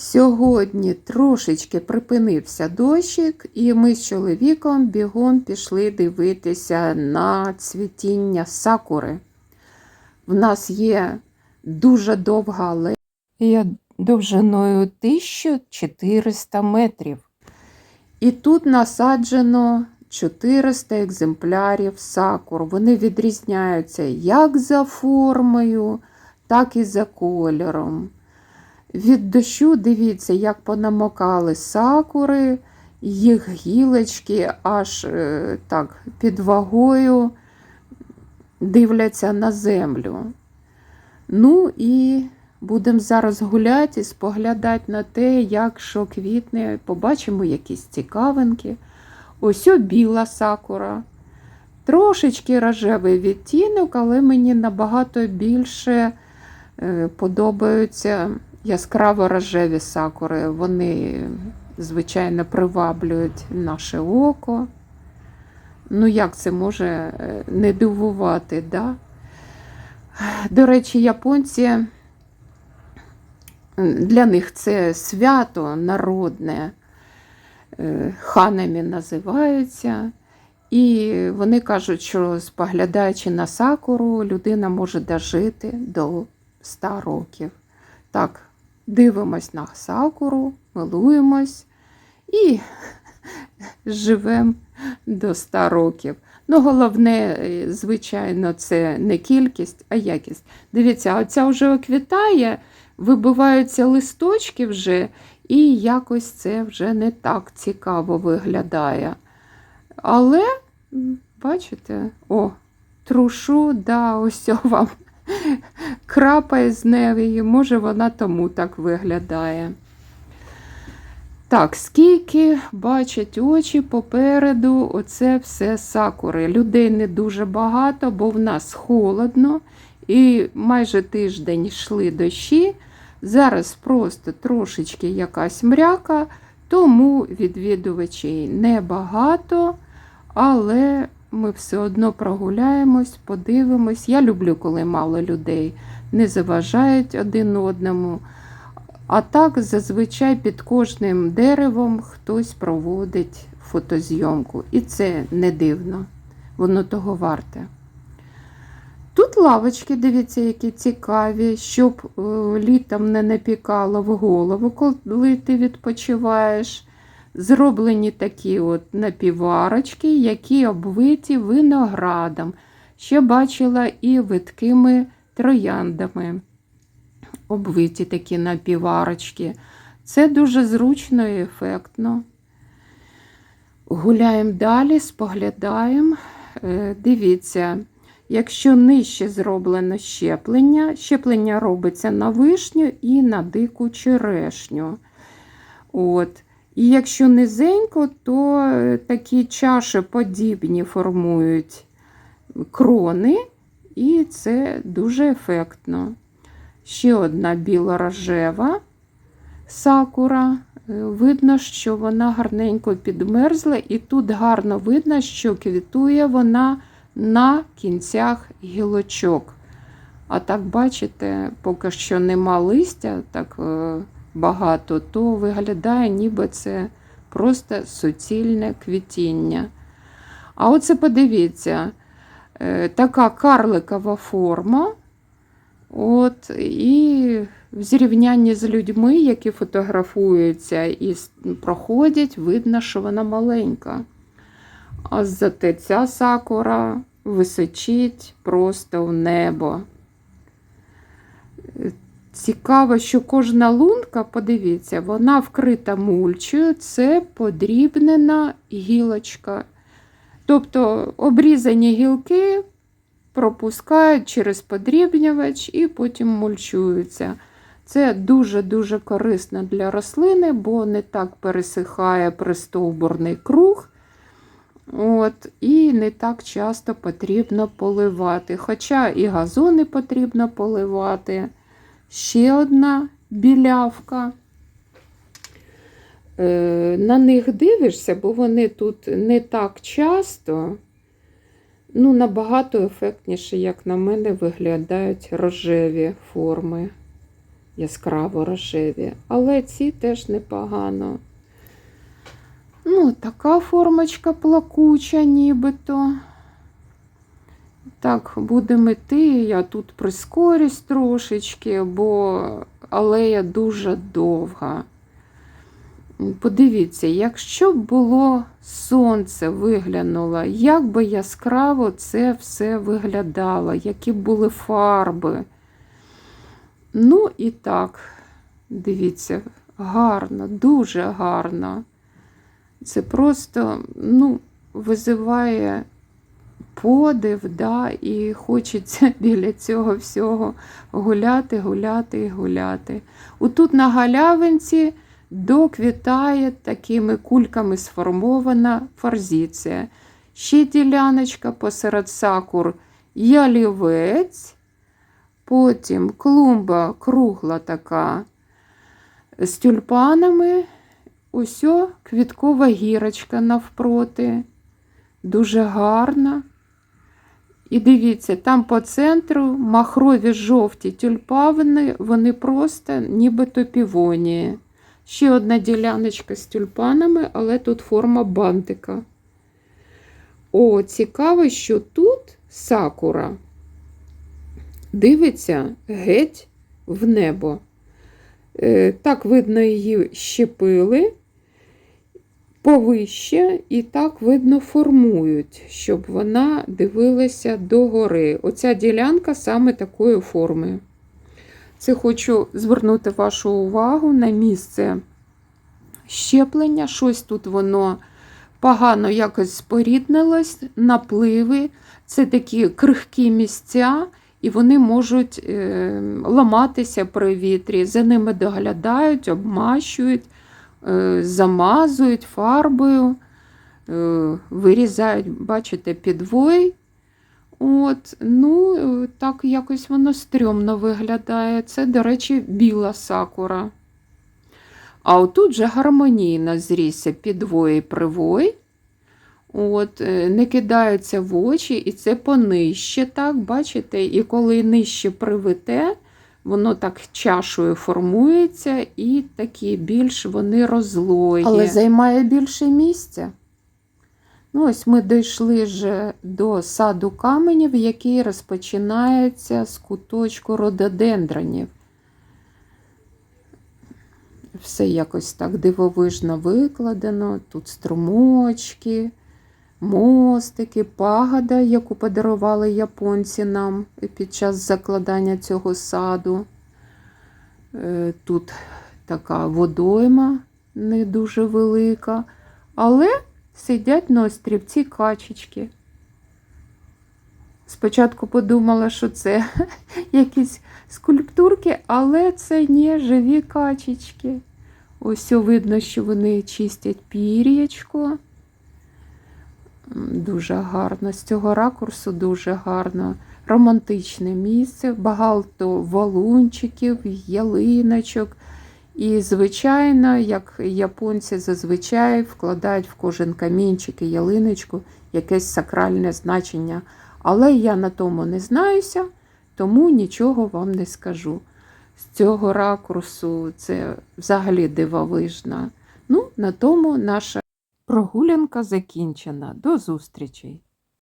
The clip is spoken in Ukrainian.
Сьогодні трошечки припинився дощик, і ми з чоловіком бігом пішли дивитися на цвітіння сакури. В нас є дуже довга алея довжиною 1400 метрів. І тут насаджено 400 екземплярів сакур. Вони відрізняються як за формою, так і за кольором. Від дощу дивіться, як понамокали сакури, їх гілочки аж е, так під вагою дивляться на землю. Ну і будемо зараз гуляти і споглядати на те, як що квітне. Побачимо якісь цікавинки. Ось біла сакура. Трошечки рожевий відтінок, але мені набагато більше е, подобаються яскраво рожеві сакури. Вони, звичайно, приваблюють наше око. Ну, як це може е, не дивувати, да? До речі, японці для них це свято народне, е, ханамі називаються. І вони кажуть, що споглядаючи на сакуру, людина може дожити до 100 років. Так, дивимось на сакуру, милуємось і живемо до 100 років. Ну, головне, е, звичайно, це не кількість, а якість. Дивіться, оця вже оквітає, вибиваються листочки вже, і якось це вже не так цікаво виглядає. Але, бачите, о, трушу, да, ось вам крапає з неї, може вона тому так виглядає. Так, скільки бачать очі попереду, оце все сакури. Людей не дуже багато, бо в нас холодно, і майже тиждень йшли дощі. Зараз просто трошечки якась мряка, тому відвідувачей небагато, але ми все одно прогуляємось, подивимось. Я люблю, коли мало людей не заважають один одному. А так, зазвичай під кожним деревом хтось проводить фотозйомку. І це не дивно, воно того варте. Тут лавочки, дивіться, які цікаві, щоб е, літом не напікало в голову, коли ти відпочиваєш. Зроблені такі от напіварочки, які обвиті виноградом. Ще бачила і видкими трояндами. Обвиті такі напіварочки. Це дуже зручно і ефектно. Гуляємо далі, споглядаємо. Е, Дивіться, якщо нижче зроблено щеплення, щеплення робиться на вишню і на дику черешню. От. І якщо низенько, то е, такі чашеподібні формують крони, і це дуже ефектно. Ще одна біло-рожева сакура. Е, Видно, що вона гарненько підмерзла, і тут гарно видно, що квітує вона на кінцях гілочок. А так, бачите, поки що нема листя так е, багато, то виглядає, ніби це просто суцільне квітіння. А оце подивіться, е, така карликова форма. От, І в зрівнянні з людьми, які фотографуються і проходять, видно, що вона маленька. А зате ця сакура височить просто в небо. Цікаво, що кожна лунка, подивіться, вона вкрита мульчою, це подрібнена гілочка. Тобто обрізані гілки пропускають через подрібнювач і потім мульчуються. Це дуже-дуже корисно для рослини, бо не так пересихає пристовбурний круг. От, І не так часто потрібно поливати. Хоча і газони потрібно поливати. Ще одна білявка. Е, на них дивишся, бо вони тут не так часто. Ну, набагато ефектніше, як на мене, виглядають рожеві форми. яскраво рожеві, але ці теж непогано. Ну, така формочка плакуча, нібито. Так, будемо йти. Я тут прискорюсь трошечки, бо алея дуже довга. Подивіться, якщо б було сонце виглянуло, як би яскраво це все виглядало, які б були фарби. Ну і так, дивіться, гарно, дуже гарно. Це просто ну, визиває подив, да, і хочеться біля цього всього гуляти, гуляти і гуляти. Отут на галявинці доквітає такими кульками сформована форзиція. Ще діляночка посеред сакур ялівець, потім клумба кругла така з тюльпанами. Усьо квіткова гірочка навпроти. Дуже гарна. І дивіться, там по центру махрові жовті тюльпани, вони просто нібито півонії. Ще одна діляночка з тюльпанами, але тут форма бантика. О, цікаво, що тут сакура дивиться геть в небо. Е, Так, видно, її щепили повище, і так, видно, формують, щоб вона дивилася догори. Оця ділянка саме такої форми. Це хочу звернути вашу увагу на місце щеплення. Щось тут воно погано якось споріднилось, напливи. Це такі крихкі місця, і вони можуть е, ламатися при вітрі. За ними доглядають, обмащують, замазують фарбою, е, вирізають, бачите, підвой. От, ну, е, так якось воно стрьомно виглядає. Це, до речі, біла сакура. А отут же гармонійно зрісся підвой і привой. От, е, не кидаються в очі, і це понижче, так, бачите? І коли нижче привите, воно так чашою формується, і такі більш вони розлої. Але займає більше місця. Ну, ось ми дійшли вже до саду каменів, який розпочинається з куточку рододендронів. Все якось так дивовижно викладено. Тут струмочки, мостики, пагода, яку подарували японці нам під час закладання цього саду. Е, Тут така водойма не дуже велика, але сидять на острівці качечки. Спочатку подумала, що це якісь скульптурки, але це не живі качечки. Ось видно, що вони чистять пір'ячко. Дуже гарно. З цього ракурсу дуже гарно. Романтичне місце, багато валунчиків, ялиночок. І, звичайно, як японці зазвичай вкладають в кожен камінчик і ялиночку якесь сакральне значення. Але я на тому не знаюся, тому нічого вам не скажу. З цього ракурсу це взагалі дивовижно. Ну, на тому наша прогулянка закінчена. До зустрічей!